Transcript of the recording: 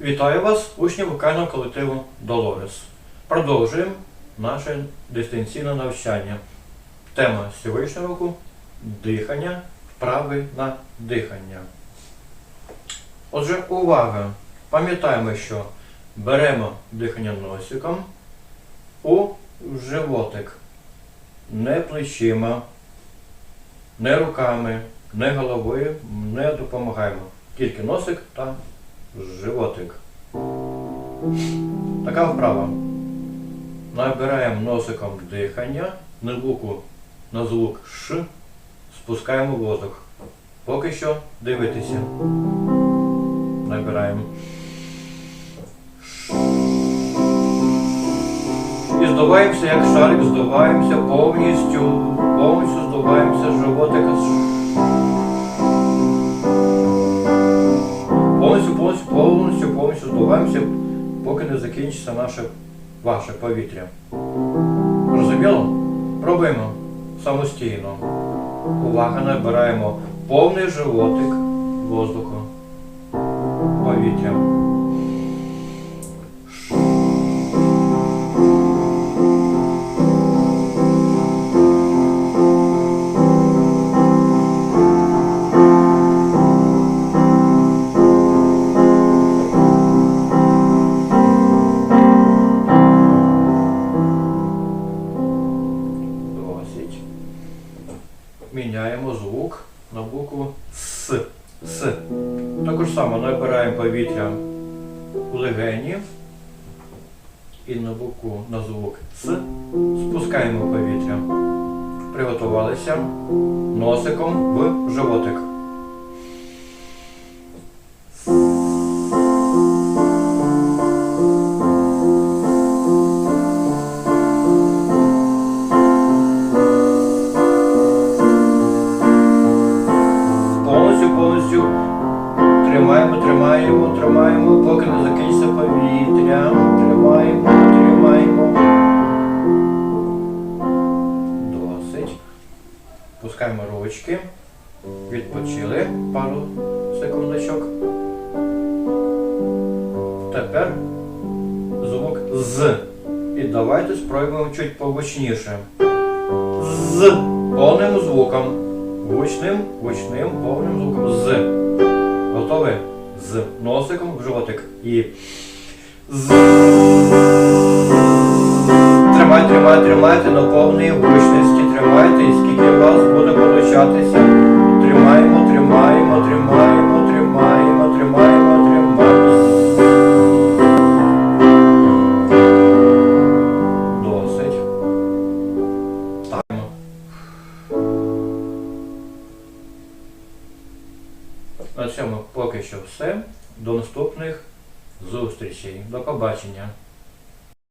Вітаю вас, учні вокального колективу Долорес. Продовжуємо наше дистанційне навчання. Тема сьогоднішнього року дихання, вправи на дихання. Отже, увага! Пам'ятаємо, що беремо дихання носиком у животик, не плечима, не руками, не головою не допомагаємо. Тільки носик та животик. Така вправа. Набираємо носиком дихання, на звуку на звук Ш, спускаємо воздух. Поки що дивитися. Набираємо. І здуваємося, як шарик, здуваємося повністю, повністю здуваємося з здуваємося, поки не закінчиться наше ваше повітря. Розуміло? Пробуємо самостійно. Увага, набираємо повний животик воздуху, повітря. На букву С. С. Також само набираємо повітря у легені і на букву на звук С спускаємо повітря. Приготувалися носиком в животик. Тримаємо, тримаємо, тримаємо, поки не закінчиться повітря. Тримаємо, тримаємо. Досить. Пускаємо ручки. Відпочили пару секундочок. Тепер звук з. І давайте спробуємо чуть побочніше. З повним звуком. Гучним, гучним, повним звуком з. Готові? З носиком в животик. І з. Тримайте, тримайте, тримайте на повній гучності. Тримайте, і скільки у вас буде получатися. Тримаємо, тримаємо, цьому поки що все. До наступних зустрічей. До побачення.